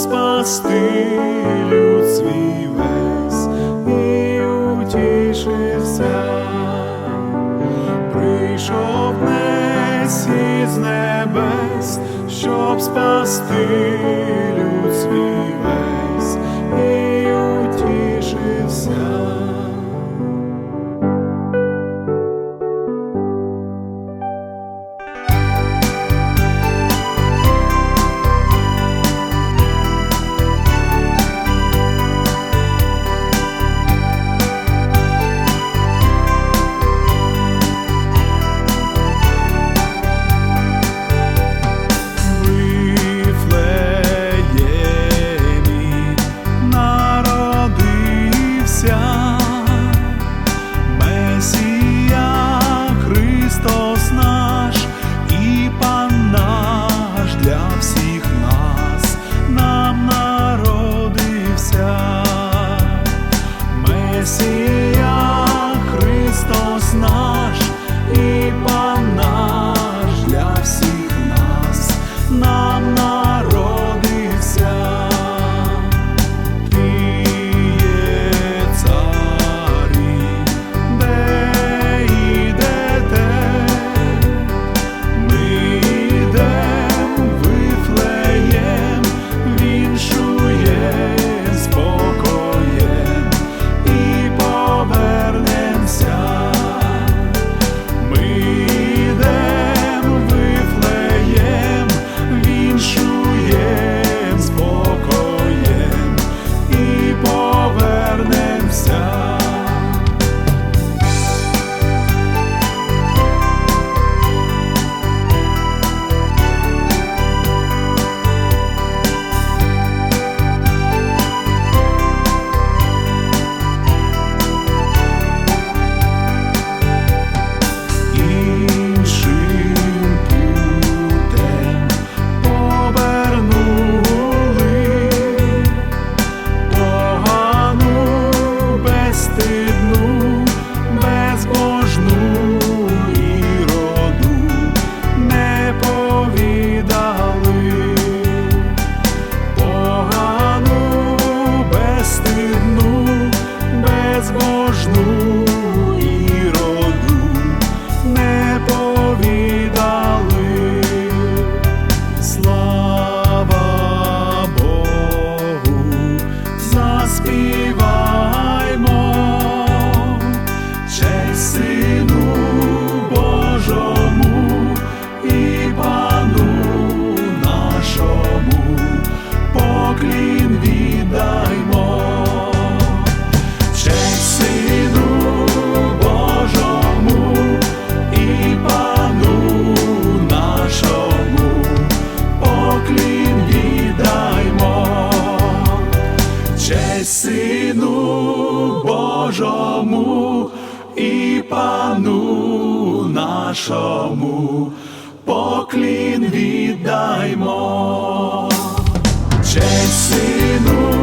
спасти люд свій весь і утішився, прийшов Месій з небес, щоб спасти люд свій. Сину Божому і пану нашому поклін віддаймо, честь сину.